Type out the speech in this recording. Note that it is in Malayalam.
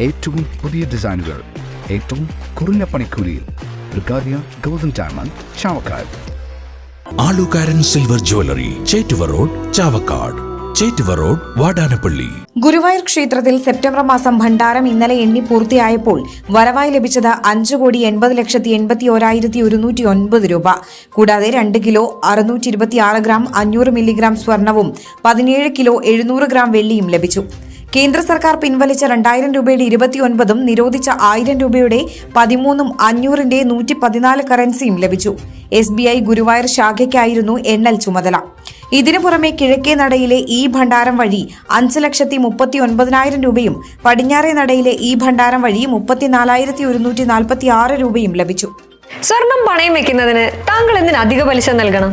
ഏറ്റവും പുതിയ ഡിസൈനുകൾ ഏറ്റവും കുറഞ്ഞ പണിക്കൂലിയിൽ ബ്രിഗാദിയ golden diamond Chavakkad. Alukkaran silver jewellery Chettuva road Chavakkad. Chettuva road Vadanappally. Guruvayur ക്ഷേത്രത്തിൽ സെപ്റ്റംബർ മാസം ഭണ്ഡാരം ഇന്നലെ എണ്ണി പൂർത്തിയായപ്പോൾ വരവായി ലഭിച്ചത് അഞ്ച് കോടി എൺപത് ലക്ഷത്തി എൺപത്തി ഒരായിരത്തി ഒരുന്നൂറ്റി ഒൻപത് രൂപ. കൂടാതെ രണ്ട് കിലോ അറുന്നൂറ്റി ഇരുപത്തി ആറ് ഗ്രാം അഞ്ഞൂറ് മില്ലിഗ്രാം സ്വർണവും പതിനേഴ് കിലോ എഴുന്നൂറ് ഗ്രാം വെള്ളിയും ലഭിച്ചു. കേന്ദ്ര സർക്കാർ പിൻവലിച്ച രണ്ടായിരം രൂപയുടെ ഇരുപത്തിയൊൻപതും നിരോധിച്ച ആയിരം രൂപയുടെ പതിമൂന്നും അഞ്ഞൂറിന്റെ നൂറ്റി പതിനാല് കറൻസിയും ലഭിച്ചു. എസ് ബി ഐ ഗുരുവായൂർ ശാഖയ്ക്കായിരുന്നു എണ്ണൽ ചുമതല. ഇതിനു പുറമെ കിഴക്കേ നടയിലെ ഈ ഭണ്ഡാരം വഴി അഞ്ച് ലക്ഷത്തി മുപ്പത്തി ഒൻപതിനായിരം രൂപയും പടിഞ്ഞാറേ നടയിലെ ഈ ഭണ്ഡാരം വഴി മുപ്പത്തിനാലായിരത്തി ഒരുന്നൂറ്റി നാൽപ്പത്തി ആറ് രൂപയും ലഭിച്ചു. സ്വർണം പണയം വെക്കുന്നതിന് താങ്കൾ എന്തിന് അധിക പലിശ നൽകണം?